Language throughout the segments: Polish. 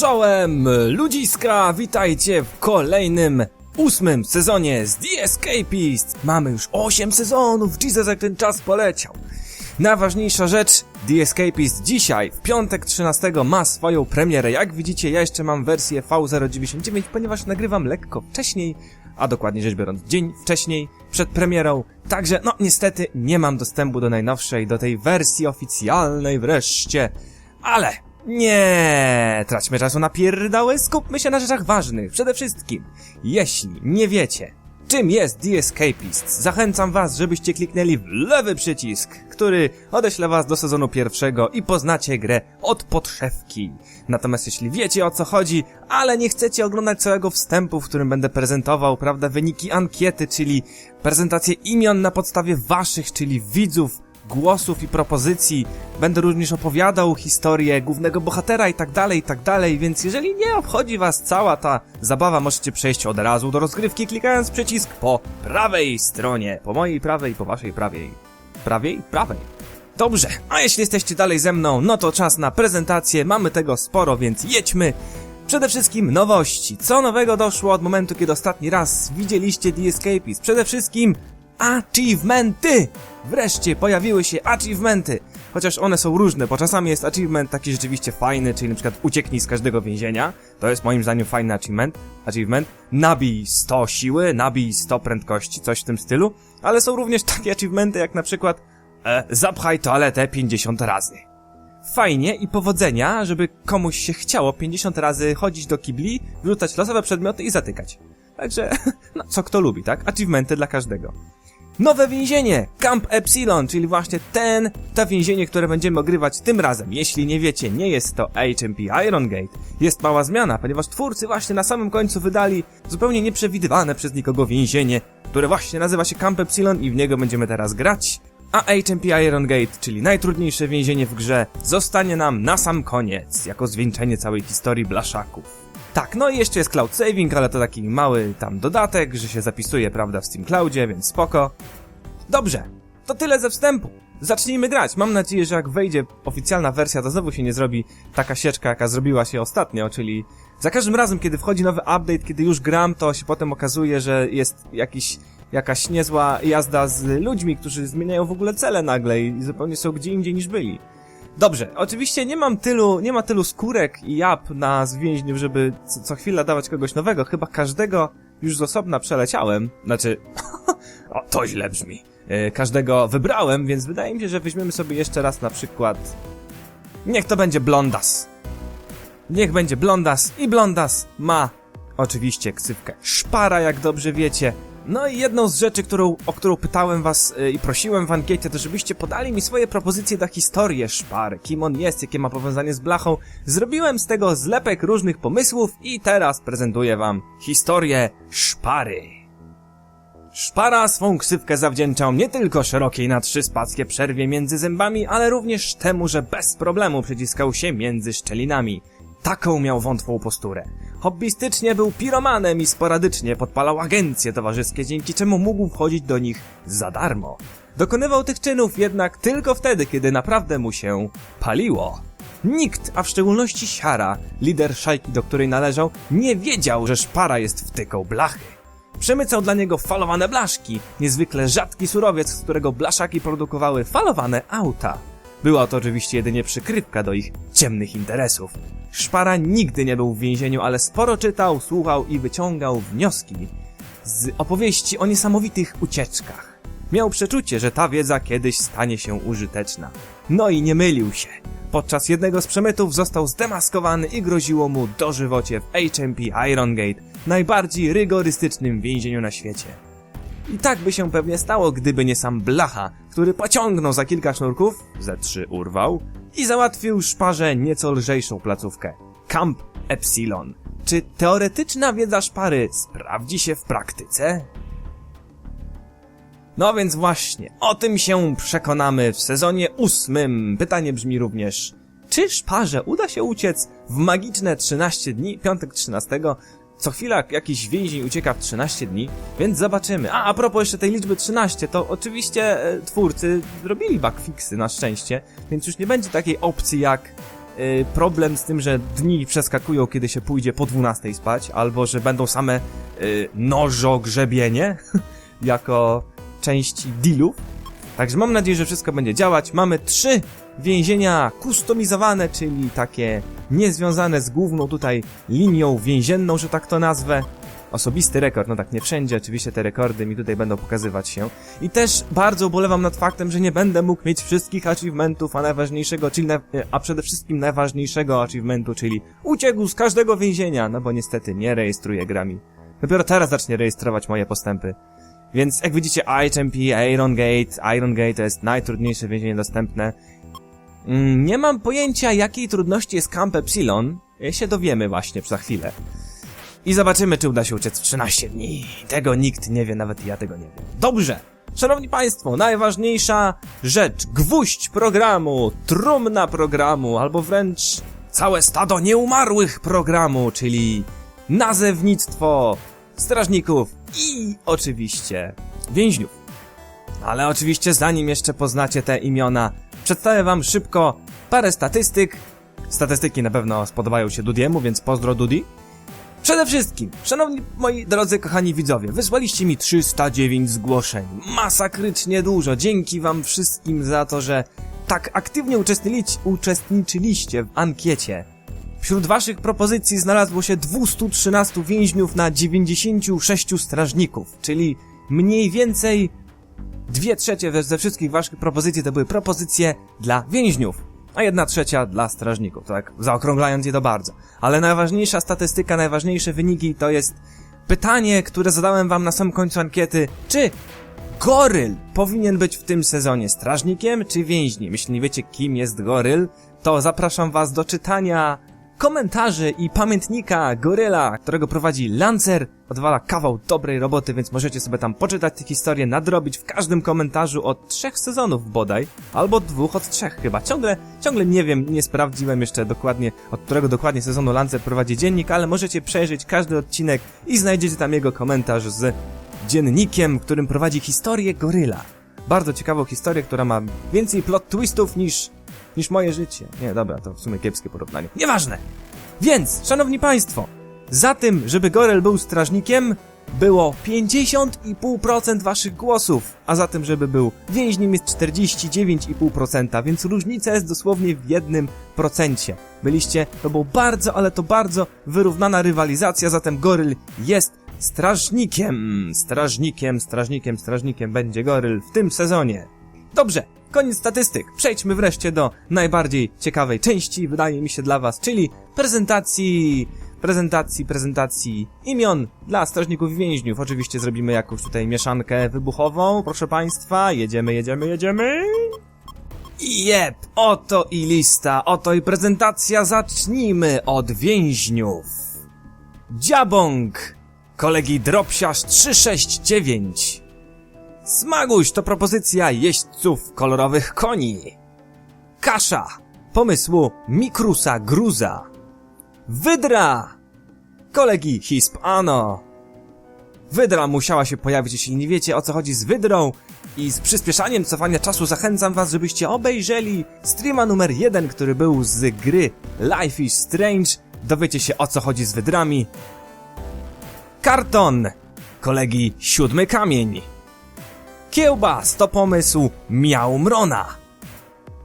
Czołem ludziska, witajcie w kolejnym ósmym sezonie z The Escapist. Mamy już 8 sezonów, Jesus jak ten czas poleciał. Najważniejsza rzecz, The Escapist dzisiaj, w piątek 13 ma swoją premierę. Jak widzicie, ja jeszcze mam wersję V099, ponieważ nagrywam lekko wcześniej, a dokładnie rzecz biorąc dzień wcześniej, przed premierą. Także, no niestety nie mam dostępu do najnowszej, do tej wersji oficjalnej wreszcie. Ale nie traćmy czasu na pierdały, skupmy się na rzeczach ważnych. Przede wszystkim, jeśli nie wiecie, czym jest The Escapist, zachęcam was, żebyście kliknęli w lewy przycisk, który odeśle was do sezonu pierwszego i poznacie grę od podszewki. Natomiast jeśli wiecie o co chodzi, ale nie chcecie oglądać całego wstępu, w którym będę prezentował, prawda, wyniki ankiety, czyli prezentację imion na podstawie waszych, czyli widzów, głosów i propozycji. Będę również opowiadał historię głównego bohatera i tak dalej, i tak dalej, więc jeżeli nie obchodzi was cała ta zabawa, możecie przejść od razu do rozgrywki, klikając przycisk po prawej stronie. Po mojej prawej, po waszej prawej. Prawej? Prawej. Dobrze, a jeśli jesteście dalej ze mną, no to czas na prezentację, mamy tego sporo, więc jedźmy. Przede wszystkim nowości. Co nowego doszło od momentu, kiedy ostatni raz widzieliście The Escapist? Przede wszystkim achievementy! Wreszcie pojawiły się achievementy! Chociaż one są różne, bo czasami jest achievement taki rzeczywiście fajny, czyli na przykład ucieknij z każdego więzienia. To jest moim zdaniem fajny achievement. achievement. Nabij 100 siły, nabij 100 prędkości, coś w tym stylu. Ale są również takie achievementy jak na przykład e, zapchaj toaletę 50 razy. Fajnie i powodzenia, żeby komuś się chciało 50 razy chodzić do kibli, wrzucać losowe przedmioty i zatykać. Także, no co kto lubi, tak? Achievementy dla każdego. Nowe więzienie! Camp Epsilon, czyli właśnie ten, to więzienie, które będziemy ogrywać tym razem. Jeśli nie wiecie, nie jest to HMP Iron Gate. Jest mała zmiana, ponieważ twórcy właśnie na samym końcu wydali zupełnie nieprzewidywane przez nikogo więzienie, które właśnie nazywa się Camp Epsilon i w niego będziemy teraz grać. A HMP Iron Gate, czyli najtrudniejsze więzienie w grze, zostanie nam na sam koniec, jako zwieńczenie całej historii blaszaków. Tak, no i jeszcze jest cloud saving, ale to taki mały tam dodatek, że się zapisuje, prawda, w Steam Cloudzie, więc spoko. Dobrze, to tyle ze wstępu. Zacznijmy grać. Mam nadzieję, że jak wejdzie oficjalna wersja, to znowu się nie zrobi taka sieczka, jaka zrobiła się ostatnio, czyli za każdym razem, kiedy wchodzi nowy update, kiedy już gram, to się potem okazuje, że jest jakiś, jakaś niezła jazda z ludźmi, którzy zmieniają w ogóle cele nagle i zupełnie są gdzie indziej niż byli. Dobrze, oczywiście nie mam tylu, nie ma tylu skórek i jab na zwięźniów, żeby co, co chwila dawać kogoś nowego. Chyba każdego już z osobna przeleciałem. Znaczy, o, to źle brzmi. Yy, każdego wybrałem, więc wydaje mi się, że weźmiemy sobie jeszcze raz na przykład... Niech to będzie Blondas. Niech będzie Blondas i Blondas ma oczywiście ksywkę Szpara, jak dobrze wiecie. No i jedną z rzeczy, którą, o którą pytałem was yy, i prosiłem w ankiecie, to żebyście podali mi swoje propozycje na historię Szpary. Kim on jest, jakie ma powiązanie z blachą. Zrobiłem z tego zlepek różnych pomysłów i teraz prezentuję wam historię Szpary. Szpara swą ksywkę zawdzięczał nie tylko szerokiej na trzy spackie przerwie między zębami, ale również temu, że bez problemu przyciskał się między szczelinami. Taką miał wątłą posturę. Hobbystycznie był piromanem i sporadycznie podpalał agencje towarzyskie, dzięki czemu mógł wchodzić do nich za darmo. Dokonywał tych czynów jednak tylko wtedy, kiedy naprawdę mu się paliło. Nikt, a w szczególności Siara, lider szajki, do której należał, nie wiedział, że szpara jest wtyką blachy. Przemycał dla niego falowane blaszki, niezwykle rzadki surowiec, z którego blaszaki produkowały falowane auta. Była to oczywiście jedynie przykrywka do ich ciemnych interesów. Szpara nigdy nie był w więzieniu, ale sporo czytał, słuchał i wyciągał wnioski z opowieści o niesamowitych ucieczkach. Miał przeczucie, że ta wiedza kiedyś stanie się użyteczna. No i nie mylił się. Podczas jednego z przemytów został zdemaskowany i groziło mu dożywocie w HMP Iron Gate, najbardziej rygorystycznym więzieniu na świecie. I tak by się pewnie stało, gdyby nie sam Blacha, który pociągnął za kilka sznurków, ze trzy urwał, i załatwił szparze nieco lżejszą placówkę. Camp Epsilon. Czy teoretyczna wiedza szpary sprawdzi się w praktyce? No więc właśnie, o tym się przekonamy w sezonie ósmym. Pytanie brzmi również, czy szparze uda się uciec w magiczne 13 dni, piątek 13, co chwila jakiś więzień ucieka w 13 dni, więc zobaczymy. A, a propos jeszcze tej liczby 13, to oczywiście e, twórcy robili bugfixy na szczęście, więc już nie będzie takiej opcji jak y, problem z tym, że dni przeskakują, kiedy się pójdzie po 12 spać, albo że będą same y, nożogrzebienie jako części dealów. Także mam nadzieję, że wszystko będzie działać. Mamy trzy więzienia kustomizowane, czyli takie niezwiązane z główną tutaj linią więzienną, że tak to nazwę. Osobisty rekord, no tak nie wszędzie, oczywiście te rekordy mi tutaj będą pokazywać się. I też bardzo ubolewam nad faktem, że nie będę mógł mieć wszystkich achievementów, a najważniejszego, czyli na, a przede wszystkim najważniejszego achievementu, czyli uciekł z każdego więzienia, no bo niestety nie rejestruję grami. Dopiero teraz zacznie rejestrować moje postępy. Więc jak widzicie, HMP, Iron Gate, Iron Gate to jest najtrudniejsze więzienie dostępne. Mm, Nie mam pojęcia, jakiej trudności jest Camp Epsilon. E, się dowiemy właśnie za chwilę. I zobaczymy, czy uda się uciec w 13 dni. Tego nikt nie wie, nawet ja tego nie wiem. Dobrze! Szanowni Państwo, najważniejsza rzecz, gwóźdź programu, trumna programu, albo wręcz całe stado nieumarłych programu, czyli nazewnictwo strażników i oczywiście więźniów. Ale oczywiście zanim jeszcze poznacie te imiona, przedstawię wam szybko parę statystyk. Statystyki na pewno spodobają się Dudiemu, więc pozdro Dudi. Przede wszystkim, szanowni moi drodzy kochani widzowie, wysłaliście mi 309 zgłoszeń. Masakrycznie dużo. Dzięki wam wszystkim za to, że tak aktywnie uczestniczyliście, w ankiecie. Wśród waszych propozycji znalazło się 213 więźniów na 96 strażników, czyli mniej więcej dwie trzecie ze- wszystkich waszych propozycji to były propozycje dla więźniów, a jedna trzecia dla strażników, tak zaokrąglając je do bardzo. Ale najważniejsza statystyka, najważniejsze wyniki to jest pytanie, które zadałem wam na samym końcu ankiety, czy Goryl powinien być w tym sezonie strażnikiem czy więźniem? Jeśli nie wiecie kim jest Goryl, to zapraszam was do czytania komentarzy i pamiętnika Goryla, którego prowadzi Lancer. Odwala kawał dobrej roboty, więc możecie sobie tam poczytać tę historię, nadrobić w każdym komentarzu od trzech sezonów bodaj, albo dwóch, od trzech chyba. Ciągle, ciągle nie wiem, nie sprawdziłem jeszcze dokładnie, od którego dokładnie sezonu Lancer prowadzi dziennik, ale możecie przejrzeć każdy odcinek i znajdziecie tam jego komentarz z dziennikiem, którym prowadzi historię goryla. Bardzo ciekawą historię, która ma więcej plot twistów niż, niż moje życie. Nie, dobra, to w sumie kiepskie porównanie. Nieważne! Więc, szanowni państwo, za tym, żeby goryl był strażnikiem, było 50,5% waszych głosów, a za tym, żeby był więźniem jest 49,5%, więc różnica jest dosłownie w jednym procencie. Byliście, to było bardzo, ale to bardzo wyrównana rywalizacja, zatem goryl jest strażnikiem. Strażnikiem, strażnikiem, strażnikiem będzie goryl w tym sezonie. Dobrze, koniec statystyk. Przejdźmy wreszcie do najbardziej ciekawej części, wydaje mi się dla was, czyli prezentacji, prezentacji, prezentacji imion dla strażników i więźniów. Oczywiście zrobimy jakąś tutaj mieszankę wybuchową, proszę państwa. Jedziemy, jedziemy, jedziemy. Jep, oto i lista, oto i prezentacja. Zacznijmy od więźniów. Dziabong, kolegi Dropsiarz 369. Smaguś to propozycja jeźdźców kolorowych koni. Kasza, pomysłu Mikrusa Gruza. Wydra, kolegi Hispano. Wydra musiała się pojawić, jeśli nie wiecie o co chodzi z Wydrą i z przyspieszaniem cofania czasu zachęcam was, żebyście obejrzeli streama numer jeden, który był z gry Life is Strange. Dowiecie się o co chodzi z Wydrami. Karton, kolegi Siódmy Kamień. Kiełbas to pomysł Miał Mrona.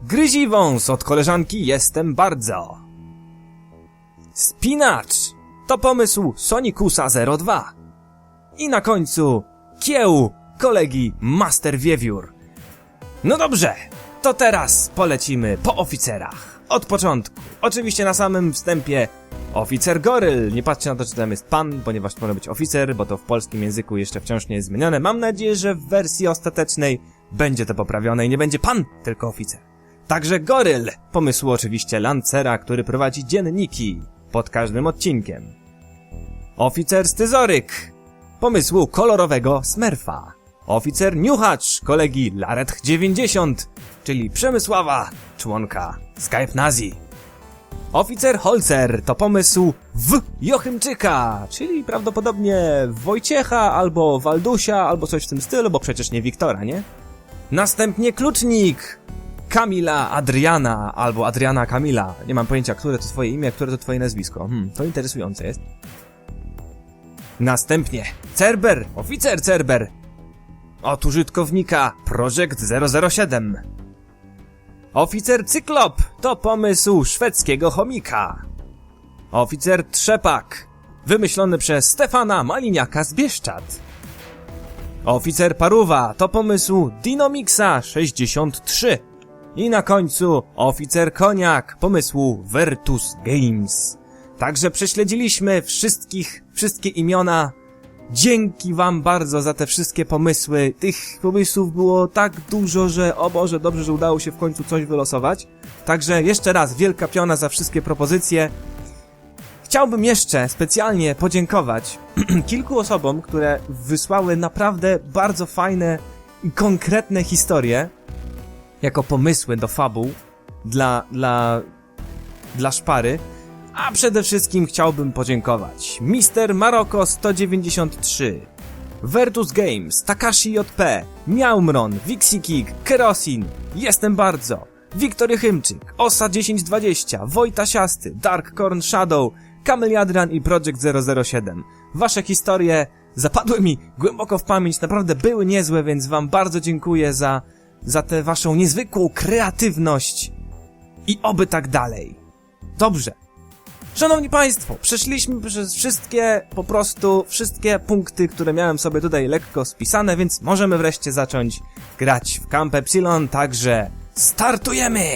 Gryziwąs od koleżanki Jestem Bardzo. Spinacz to pomysł Sonikusa 02. I na końcu Kieł kolegi Master Wiewiór. No dobrze, to teraz polecimy po oficerach. Od początku. Oczywiście na samym wstępie oficer goryl. Nie patrzcie na to, czy tam jest pan, ponieważ może być oficer, bo to w polskim języku jeszcze wciąż nie jest zmienione. Mam nadzieję, że w wersji ostatecznej będzie to poprawione i nie będzie pan, tylko oficer. Także goryl. Pomysłu oczywiście Lancera, który prowadzi dzienniki pod każdym odcinkiem. Oficer Styzoryk. Pomysłu kolorowego Smurfa. Oficer Niuchacz kolegi Laret 90, czyli Przemysława, członka Skype Nazi. Oficer Holzer to pomysł w Jochymczyka, czyli prawdopodobnie Wojciecha albo Waldusia albo coś w tym stylu, bo przecież nie Wiktora, nie? Następnie Klucznik. Kamila Adriana albo Adriana Kamila. Nie mam pojęcia, które to twoje imię, które to twoje nazwisko. Hmm, to interesujące jest. Następnie Cerber, oficer Cerber. Od użytkownika Project 007. Oficer Cyklop to pomysł szwedzkiego chomika. Oficer Trzepak, wymyślony przez Stefana Maliniaka z Bieszczad. Oficer Paruwa to pomysł Dinomixa 63. I na końcu oficer Koniak pomysłu Vertus Games. Także prześledziliśmy wszystkich, wszystkie imiona. Dzięki wam bardzo za te wszystkie pomysły. Tych pomysłów było tak dużo, że o Boże, dobrze, że udało się w końcu coś wylosować. Także jeszcze raz wielka piona za wszystkie propozycje. Chciałbym jeszcze specjalnie podziękować kilku osobom, które wysłały naprawdę bardzo fajne i konkretne historie jako pomysły do fabuł dla, dla, dla szpary. A przede wszystkim chciałbym podziękować Mister Maroko 193, Vertus Games, Takashi JP, Miaumron, Wixikik, Kerosin, Jestem Bardzo, Wiktor Jechymczyk, Osa 1020, Wojta Siasty, Dark Corn Shadow, Kamel Adrian i Project 007. Wasze historie zapadły mi głęboko w pamięć, naprawdę były niezłe, więc wam bardzo dziękuję za, za tę waszą niezwykłą kreatywność i oby tak dalej. Dobrze. Szanowni Państwo, przeszliśmy przez wszystkie, po prostu wszystkie punkty, które miałem sobie tutaj lekko spisane, więc możemy wreszcie zacząć grać w Camp Epsilon, także startujemy!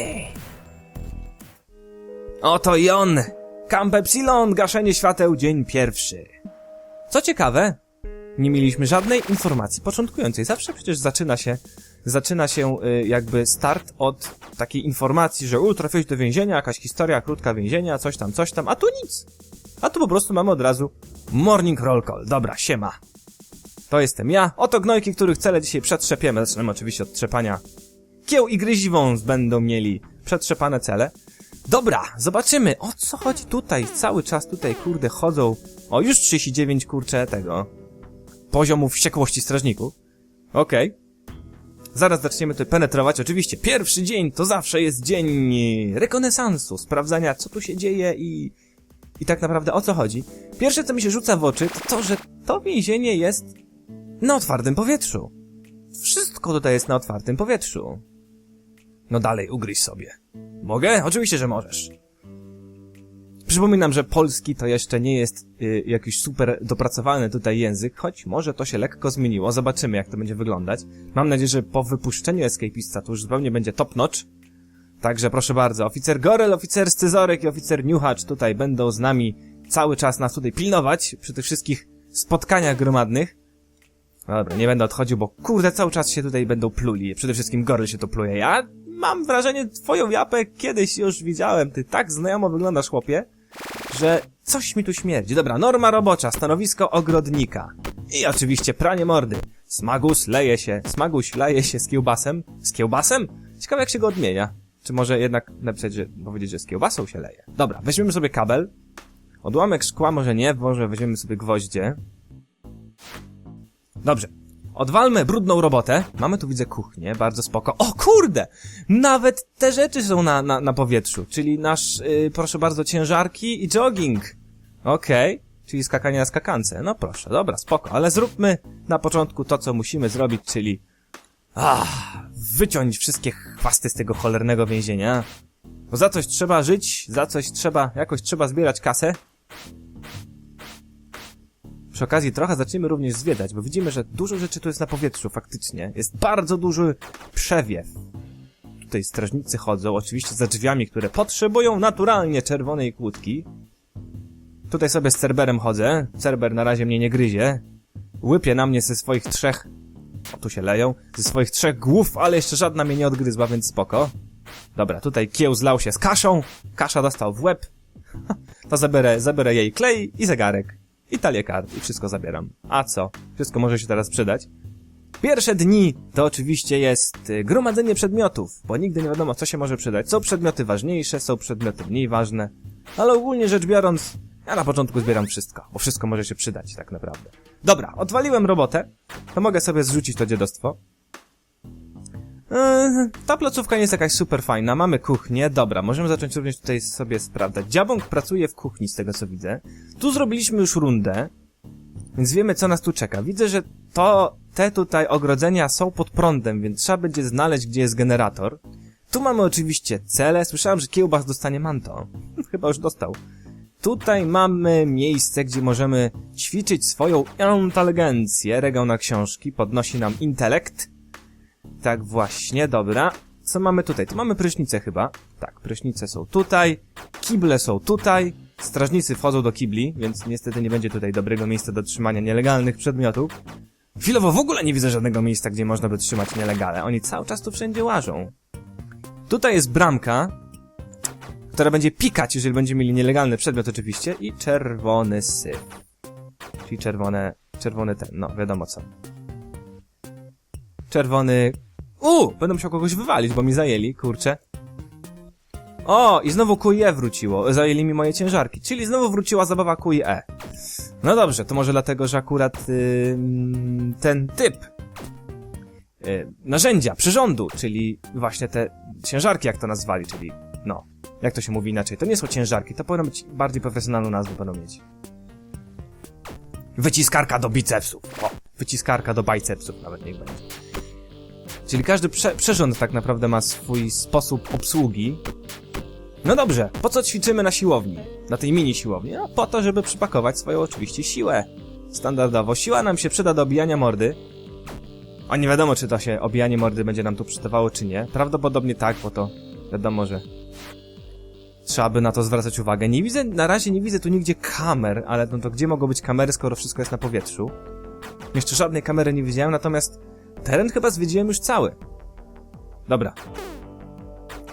Oto i on! Camp Epsilon, gaszenie świateł, dzień pierwszy. Co ciekawe, nie mieliśmy żadnej informacji początkującej. Zawsze przecież zaczyna się, zaczyna się y, jakby start od takiej informacji, że u, trafiłeś do więzienia, jakaś historia krótka więzienia, coś tam, coś tam, a tu nic. A tu po prostu mamy od razu morning roll call. Dobra, siema. To jestem ja. Oto gnojki, których cele dzisiaj przetrzepiemy. Zaczynamy oczywiście od trzepania kieł i gryzi wąs będą mieli przetrzepane cele. Dobra, zobaczymy, o co chodzi tutaj. Cały czas tutaj, kurde, chodzą. O, już 39, kurcze, tego. Poziomów wściekłości strażników. Okej. Zaraz zaczniemy tutaj penetrować. Oczywiście, pierwszy dzień to zawsze jest dzień rekonesansu, sprawdzania, co tu się dzieje i... I tak naprawdę o co chodzi. Pierwsze, co mi się rzuca w oczy, to to, że to więzienie jest na otwartym powietrzu. Wszystko tutaj jest na otwartym powietrzu. No dalej, ugryź sobie. Mogę? Oczywiście, że możesz. Przypominam, że polski to jeszcze nie jest y, jakiś super dopracowany tutaj język, choć może to się lekko zmieniło. Zobaczymy, jak to będzie wyglądać. Mam nadzieję, że po wypuszczeniu Escapista to już zupełnie będzie top notch. Także proszę bardzo, oficer Gorel, oficer Scyzorek i oficer Niuchacz tutaj będą z nami cały czas nas tutaj pilnować przy tych wszystkich spotkaniach gromadnych. No Dobra, nie będę odchodził, bo kurde, cały czas się tutaj będą pluli. Przede wszystkim Gorel się to pluje. Ja mam wrażenie, twoją japę kiedyś już widziałem. Ty tak znajomo wyglądasz, chłopie, że coś mi tu śmierdzi. Dobra, norma robocza, stanowisko ogrodnika. I oczywiście pranie mordy. Smagus leje się, smaguś leje się z kiełbasem. Z kiełbasem? Ciekawe jak się go odmienia. Czy może jednak napisać, że powiedzieć, że z kiełbasą się leje. Dobra, weźmiemy sobie kabel. Odłamek szkła może nie, może weźmiemy sobie gwoździe. Dobrze. Odwalmy brudną robotę. Mamy tu, widzę, kuchnię, bardzo spoko. O kurde! Nawet te rzeczy są na, na, na powietrzu, czyli nasz, yy, proszę bardzo, ciężarki i jogging. Okej, czyli skakanie na skakance. No proszę, dobra, spoko, ale zróbmy na początku to, co musimy zrobić, czyli... Ah, wyciąć wszystkie chwasty z tego cholernego więzienia. Bo za coś trzeba żyć, za coś trzeba, jakoś trzeba zbierać kasę. Przy okazji trochę zaczniemy również zwiedzać, bo widzimy, że dużo rzeczy tu jest na powietrzu, faktycznie. Jest bardzo duży przewiew. Tutaj strażnicy chodzą, oczywiście za drzwiami, które potrzebują naturalnie czerwonej kłódki. Tutaj sobie z Cerberem chodzę. Cerber na razie mnie nie gryzie. Łypie na mnie ze swoich trzech... O, tu się leją. Ze swoich trzech głów, ale jeszcze żadna mnie nie odgryzła, więc spoko. Dobra, tutaj kieł zlał się z kaszą. Kasza dostał w łeb. To zabiorę, zabiorę jej klej i zegarek. I talię kart. I wszystko zabieram. A co? Wszystko może się teraz przydać. Pierwsze dni to oczywiście jest y, gromadzenie przedmiotów, bo nigdy nie wiadomo, co się może przydać. Są przedmioty ważniejsze, są przedmioty mniej ważne, ale ogólnie rzecz biorąc, ja na początku zbieram wszystko, bo wszystko może się przydać tak naprawdę. Dobra, odwaliłem robotę, to mogę sobie zrzucić to dziadostwo. Eee, ta placówka nie jest jakaś super fajna. Mamy kuchnię. Dobra, możemy zacząć również tutaj sobie sprawdzać. Dziabąk pracuje w kuchni, z tego co widzę. Tu zrobiliśmy już rundę, więc wiemy, co nas tu czeka. Widzę, że to, te tutaj ogrodzenia są pod prądem, więc trzeba będzie znaleźć, gdzie jest generator. Tu mamy oczywiście cele. Słyszałem, że kiełbas dostanie manto. Chyba już dostał. Tutaj mamy miejsce, gdzie możemy ćwiczyć swoją inteligencję. Regał na książki podnosi nam intelekt. Tak właśnie, dobra. Co mamy tutaj? Tu mamy prysznice chyba. Tak, prysznice są tutaj. Kible są tutaj. Strażnicy wchodzą do kibli, więc niestety nie będzie tutaj dobrego miejsca do trzymania nielegalnych przedmiotów. Chwilowo w ogóle nie widzę żadnego miejsca, gdzie można by trzymać nielegalne. Oni cały czas tu wszędzie łażą. Tutaj jest bramka, która będzie pikać, jeżeli będziemy mieli nielegalny przedmiot oczywiście, i czerwony syf. Czyli czerwone, czerwony ten, no wiadomo co. Czerwony... U, Będę musiał kogoś wywalić, bo mi zajęli, kurczę. O, i znowu QE wróciło, zajęli mi moje ciężarki, czyli znowu wróciła zabawa QE. No dobrze, to może dlatego, że akurat ym, ten typ y, narzędzia, przyrządu, czyli właśnie te ciężarki, jak to nazwali, czyli no, jak to się mówi inaczej, to nie są ciężarki, to powinno być bardziej profesjonalną nazwę będą mieć. Wyciskarka do bicepsów. O, wyciskarka do bicepsów nawet niech będzie. Czyli każdy prze przyrząd tak naprawdę ma swój sposób obsługi. No dobrze, po co ćwiczymy na siłowni? Na tej mini siłowni? No po to, żeby przypakować swoją oczywiście siłę. Standardowo. Siła nam się przyda do obijania mordy. A nie wiadomo, czy to się obijanie mordy będzie nam tu przydawało, czy nie. Prawdopodobnie tak, bo to wiadomo, że trzeba by na to zwracać uwagę. Nie widzę, na razie nie widzę tu nigdzie kamer, ale no to gdzie mogą być kamery, skoro wszystko jest na powietrzu? Jeszcze żadnej kamery nie widziałem, natomiast teren chyba zwiedziłem już cały. Dobra.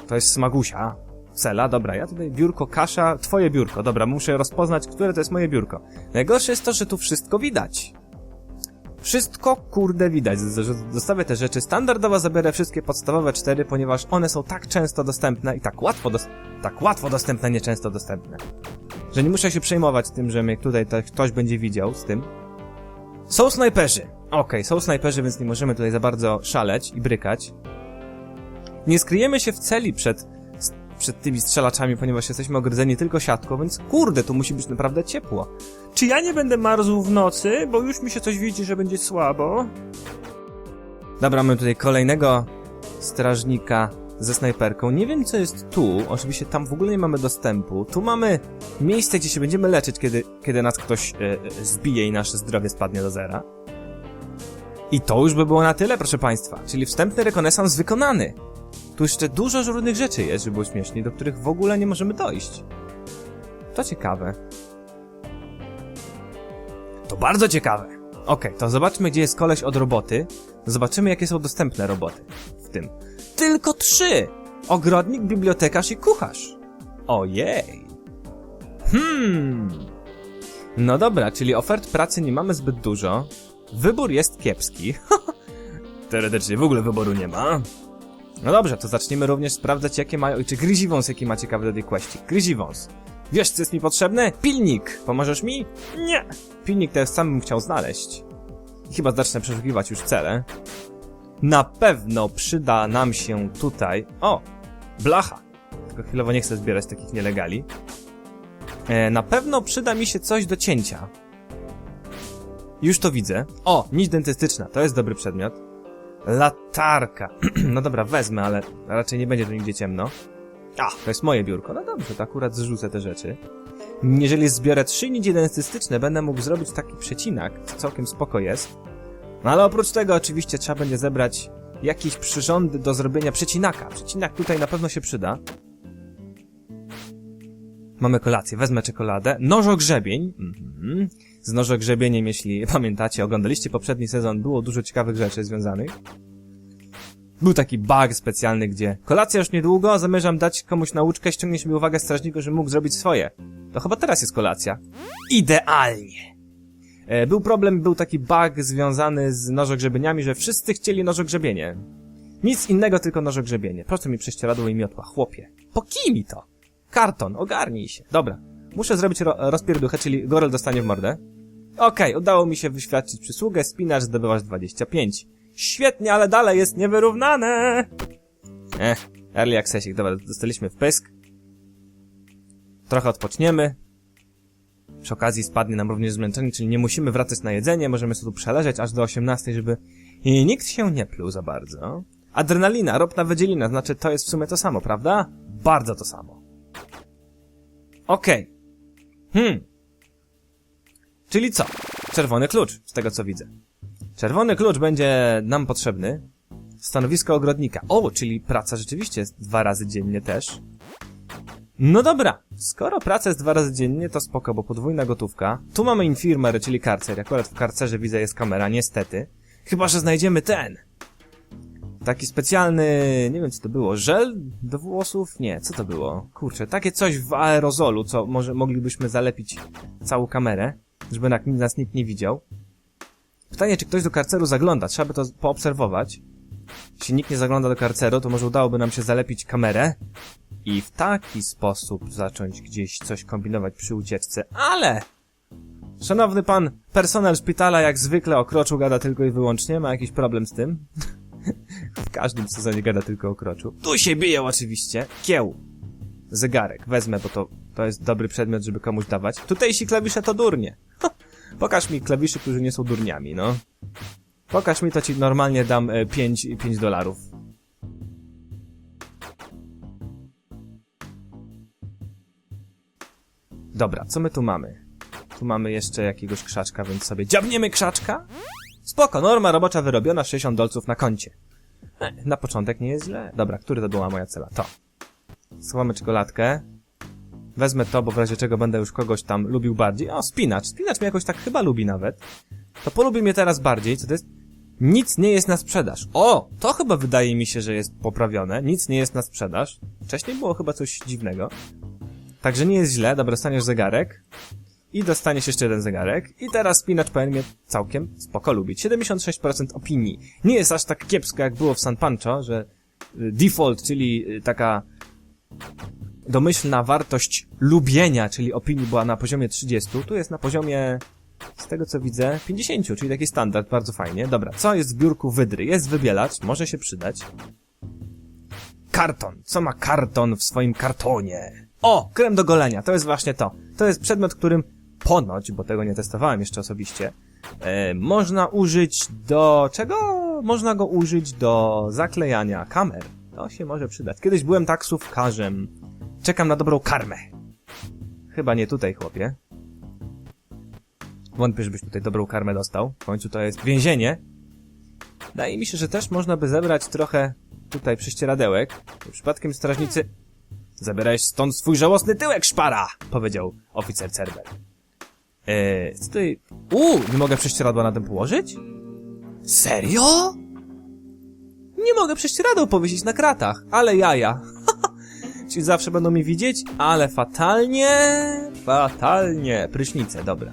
To jest Smagusia. Cela, dobra, ja tutaj biurko, kasza, twoje biurko. Dobra, muszę rozpoznać, które to jest moje biurko. Najgorsze jest to, że tu wszystko widać. Wszystko, kurde, widać. Zostawię te rzeczy. Standardowo zabiorę wszystkie podstawowe cztery, ponieważ one są tak często dostępne i tak łatwo, dos tak łatwo dostępne, nieczęsto dostępne. Że nie muszę się przejmować tym, że mnie tutaj to ktoś będzie widział z tym. Są snajperzy. Okej, są snajperzy, więc nie możemy tutaj za bardzo szaleć i brykać. Nie skryjemy się w celi przed, przed tymi strzelaczami, ponieważ jesteśmy ogrodzeni tylko siatką, więc kurde, tu musi być naprawdę ciepło. Czy ja nie będę marzł w nocy, bo już mi się coś widzi, że będzie słabo? Dobra, mamy tutaj kolejnego strażnika ze snajperką. Nie wiem, co jest tu. Oczywiście tam w ogóle nie mamy dostępu. Tu mamy miejsce, gdzie się będziemy leczyć, kiedy, kiedy nas ktoś e, e, zbije i nasze zdrowie spadnie do zera. I to już by było na tyle, proszę państwa. Czyli wstępny rekonesans wykonany. Tu jeszcze dużo różnych rzeczy jest, żeby było śmiesznie, do których w ogóle nie możemy dojść. To ciekawe. To bardzo ciekawe. Okej, to zobaczmy, gdzie jest koleś od roboty. Zobaczymy, jakie są dostępne roboty tym. Tylko trzy! Ogrodnik, bibliotekarz i kucharz. Ojej. Hmm. No dobra, czyli ofert pracy nie mamy zbyt dużo. Wybór jest kiepski. Teoretycznie w ogóle wyboru nie ma. No dobrze, to zaczniemy również sprawdzać, jakie mają... Czy Gryziwąs jaki ma ciekawy do tej kwestii. Gryziwąs. Wiesz, co jest mi potrzebne? Pilnik. Pomożesz mi? Nie. Pilnik to sam bym chciał znaleźć. I Chyba zacznę przeszukiwać już cele. Na pewno przyda nam się tutaj... O! Blacha! Tylko chwilowo nie chcę zbierać takich nielegali. E, na pewno przyda mi się coś do cięcia. Już to widzę. O! Nić dentystyczna. To jest dobry przedmiot. Latarka. no dobra, wezmę, ale raczej nie będzie tu nigdzie ciemno. A, to jest moje biurko. No dobrze, to akurat zrzucę te rzeczy. Jeżeli zbiorę trzy nici dentystyczne, będę mógł zrobić taki przecinak, co całkiem spoko jest. No ale oprócz tego oczywiście trzeba będzie zebrać jakieś przyrządy do zrobienia przecinaka. Przecinak tutaj na pewno się przyda. Mamy kolację, wezmę czekoladę. Nożogrzebień. Mhm. Z nożogrzebieniem, jeśli pamiętacie, oglądaliście poprzedni sezon, było dużo ciekawych rzeczy związanych. Był taki bug specjalny, gdzie kolacja już niedługo, zamierzam dać komuś nauczkę, ściągniesz mi uwagę strażniku, że mógł zrobić swoje. To chyba teraz jest kolacja. Idealnie! E, był problem, był taki bug związany z nożogrzebieniami, że wszyscy chcieli nożogrzebienie. Nic innego, tylko nożogrzebienie. Prosto mi prześcieradło i miotła. Chłopie, po kimi to? Karton, ogarnij się. Dobra, muszę zrobić ro rozpierduchę, czyli Gorel dostanie w mordę. Okej, udało mi się wyświadczyć przysługę, spinacz zdobywasz 25. Świetnie, ale dalej jest niewyrównane. Eh, early accessik, dobra, dostaliśmy w pysk. Trochę odpoczniemy. Przy okazji spadnie nam również zmęczenie, czyli nie musimy wracać na jedzenie, możemy sobie tu przeleżeć aż do 18, żeby i nikt się nie pluł za bardzo. Adrenalina, ropna wydzielina, znaczy to jest w sumie to samo, prawda? Bardzo to samo. Okej. Hmm. Czyli co? Czerwony klucz, z tego co widzę. Czerwony klucz będzie nam potrzebny. Stanowisko ogrodnika. O, czyli praca rzeczywiście jest dwa razy dziennie też. No dobra, skoro praca jest dwa razy dziennie, to spoko, bo podwójna gotówka. Tu mamy infirmer, czyli karcer. Akurat w karcerze widzę jest kamera, niestety. Chyba, że znajdziemy ten. Taki specjalny, nie wiem co to było, żel do włosów? Nie, co to było? Kurczę, takie coś w aerozolu, co może moglibyśmy zalepić całą kamerę, żeby na- nas nikt nie widział. Pytanie, czy ktoś do karceru zagląda? Trzeba by to poobserwować. Jeśli nikt nie zagląda do karceru, to może udałoby nam się zalepić kamerę i w taki sposób zacząć gdzieś coś kombinować przy ucieczce, ale... Szanowny pan, personel szpitala jak zwykle o kroczu gada tylko i wyłącznie, ma jakiś problem z tym. w każdym sezonie gada tylko o kroczu. Tu się biją oczywiście. Kieł. Zegarek. Wezmę, bo to, to jest dobry przedmiot, żeby komuś dawać. Tutejsi klawisze to durnie. Pokaż mi klawiszy, którzy nie są durniami, no. Pokaż mi, to ci normalnie dam 5, 5 dolarów. Dobra, co my tu mamy? Tu mamy jeszcze jakiegoś krzaczka, więc sobie dziabniemy krzaczka? Spoko, norma robocza wyrobiona, 60 dolców na koncie. E, Na początek nie jest źle. Dobra, który to była moja cela? To. Schowamy czekoladkę. Wezmę to, bo w razie czego będę już kogoś tam lubił bardziej. O, spinacz. Spinacz mnie jakoś tak chyba lubi nawet. To polubi mnie teraz bardziej. Co to jest? Nic nie jest na sprzedaż. O! To chyba wydaje mi się, że jest poprawione. Nic nie jest na sprzedaż. Wcześniej było chyba coś dziwnego. Także nie jest źle. Dobra, dostaniesz zegarek. I dostaniesz jeszcze jeden zegarek. I teraz spinacz powinien mnie całkiem spoko lubić. 76% opinii. Nie jest aż tak kiepsko, jak było w San Pancho, że y, default, czyli y, taka domyślna wartość lubienia, czyli opinii była na poziomie 30. Tu jest na poziomie, z tego co widzę, 50, czyli taki standard, bardzo fajnie. Dobra, co jest w biurku wydry? Jest wybielacz, może się przydać. Karton. Co ma karton w swoim kartonie? O, krem do golenia, to jest właśnie to. To jest przedmiot, którym ponoć, bo tego nie testowałem jeszcze osobiście, e, można użyć do... czego? Można go użyć do zaklejania kamer. To się może przydać. Kiedyś byłem taksówkarzem. Czekam na dobrą karmę. Chyba nie tutaj, chłopie. Wątpię, żebyś tutaj dobrą karmę dostał. W końcu to jest więzienie. Wydaje mi się, że też można by zebrać trochę tutaj prześcieradełek. Przypadkiem strażnicy... Zabieraj stąd swój żałosny tyłek, szpara! Powiedział oficer Cerber. Eee, co tutaj... Uuu, nie mogę prześcieradła na tym położyć? Serio? Nie mogę prześcieradeł powiesić na kratach, ale jaja. Czyli zawsze będą mi widzieć, ale fatalnie, fatalnie. Prysznice, dobra.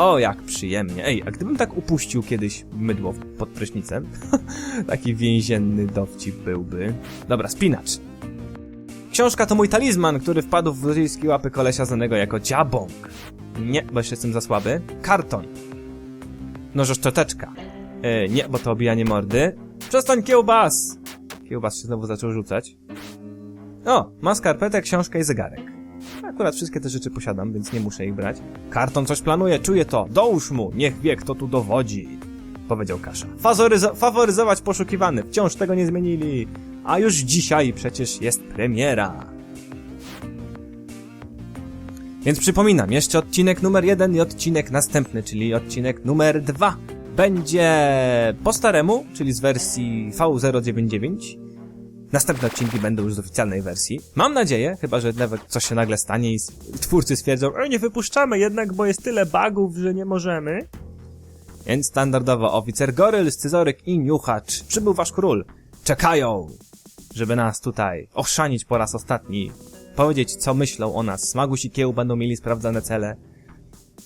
O, jak przyjemnie. Ej, a gdybym tak upuścił kiedyś mydło pod prysznicem? Taki więzienny dowcip byłby. Dobra, spinacz. Książka to mój talizman, który wpadł w rosyjskie łapy kolesia znanego jako dziabąk. Nie, bo jeszcze jestem za słaby. Karton. Nożoszczoteczka. E, nie, bo to obijanie mordy. Przestań kiełbas! Kiełbas się znowu zaczął rzucać. O, ma skarpetę, książkę i zegarek. Akurat wszystkie te rzeczy posiadam, więc nie muszę ich brać. Karton coś planuje, czuję to. Dołóż mu, niech wie, kto tu dowodzi. Powiedział Kasza. Fazoryzo faworyzować poszukiwany. Wciąż tego nie zmienili. A już dzisiaj przecież jest premiera. Więc przypominam, jeszcze odcinek numer jeden i odcinek następny, czyli odcinek numer dwa będzie po staremu, czyli z wersji V099. Następne odcinki będą już z oficjalnej wersji. Mam nadzieję, chyba że nawet coś się nagle stanie i twórcy stwierdzą, Ej, nie wypuszczamy jednak, bo jest tyle bugów, że nie możemy. więc standardowo oficer Goryl, Scyzoryk i Niuchacz. Przybył wasz król. Czekają, żeby nas tutaj ochrzanić po raz ostatni. Powiedzieć, co myślą o nas. Smagus i Kieł będą mieli sprawdzane cele.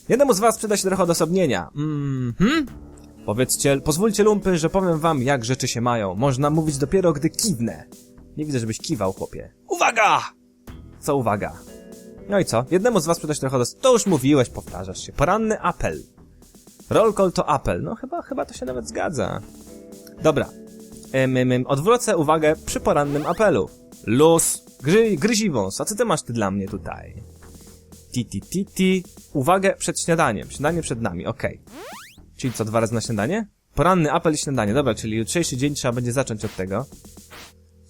Jednemu z was przyda się trochę odosobnienia. Mhm. Powiedzcie, pozwólcie lumpy, że powiem wam, jak rzeczy się mają. Można mówić dopiero, gdy kiwnę. Nie widzę, żebyś kiwał, chłopie. Uwaga! Co uwaga? No i co? Jednemu z was przyda się trochę odos... To już mówiłeś, powtarzasz się. Poranny apel. Roll call to apel. No chyba, chyba to się nawet zgadza. Dobra. Em, em, em, odwrócę uwagę przy porannym apelu. Luz, gry, gryzi wąs, a co ty masz ty dla mnie tutaj? Ti, ti, ti, ti. Uwagę przed śniadaniem. Śniadanie przed nami, okej. Czyli co, dwa razy na śniadanie? Poranny apel i śniadanie, dobra, czyli jutrzejszy dzień trzeba będzie zacząć od tego.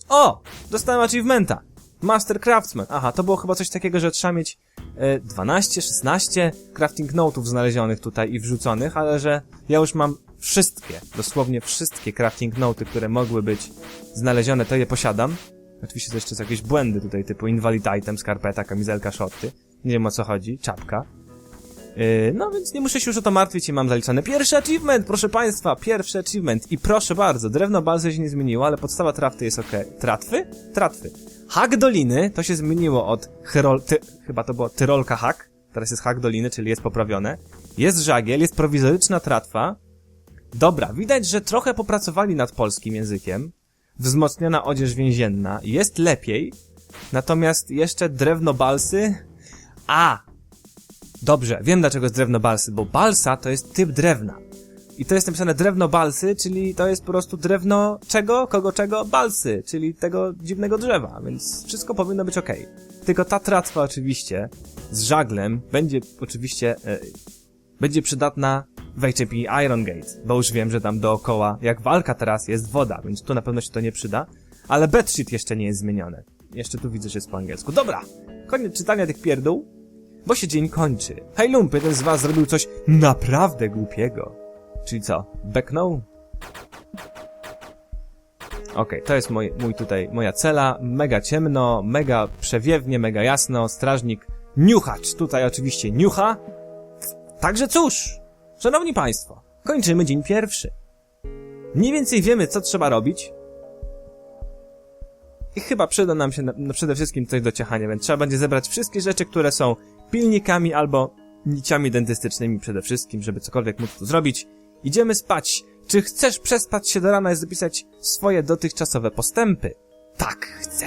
O! Dostałem achievementa! Master Craftsman. Aha, to było chyba coś takiego, że trzeba mieć e, 12, 16 crafting note'ów znalezionych tutaj i wrzuconych, ale że ja już mam wszystkie, dosłownie wszystkie crafting note'y, które mogły być znalezione, to je posiadam. Oczywiście to jeszcze są jakieś błędy tutaj, typu invalid item, skarpeta, kamizelka, shorty. Nie wiem o co chodzi, czapka. Yy, no więc nie muszę się już o to martwić i mam zaliczony pierwszy achievement, proszę państwa, pierwszy achievement. I proszę bardzo, drewno balzy się nie zmieniło, ale podstawa trafty jest ok. Tratwy? Tratwy. Hak doliny, to się zmieniło od Hyrol... Ty, chyba to było Tyrolka hak, teraz jest hak doliny, czyli jest poprawione. Jest żagiel, jest prowizoryczna tratwa. Dobra, widać, że trochę popracowali nad polskim językiem. Wzmocniona odzież więzienna, jest lepiej. Natomiast jeszcze drewno balsy... A! Dobrze, wiem dlaczego jest drewno balsy, bo balsa to jest typ drewna. I to jest napisane drewno balsy, czyli to jest po prostu drewno czego, kogo czego, balsy, czyli tego dziwnego drzewa, więc wszystko powinno być ok. Tylko ta tratwa oczywiście z żaglem będzie oczywiście e, będzie przydatna w HAP Iron Gate, bo już wiem, że tam dookoła, jak walka teraz, jest woda, więc tu na pewno się to nie przyda, ale bedsheet jeszcze nie jest zmienione. Jeszcze tu widzę, że jest po angielsku. Dobra, koniec czytania tych pierdół, bo się dzień kończy. Hej lumpy, ten z was zrobił coś naprawdę głupiego. Czyli co? Beknął? Okej, to jest mój, mój tutaj, moja cela. Mega ciemno, mega przewiewnie, mega jasno. Strażnik Niuchacz tutaj oczywiście niucha. Także cóż, szanowni państwo, kończymy dzień pierwszy. Mniej więcej wiemy, co trzeba robić. I chyba przyda nam się na, na przede wszystkim coś do ciachania, więc trzeba będzie zebrać wszystkie rzeczy, które są pilnikami albo niciami dentystycznymi przede wszystkim, żeby cokolwiek móc tu zrobić. Idziemy spać. Czy chcesz przespać się do rana i zapisać swoje dotychczasowe postępy? Tak, chcę.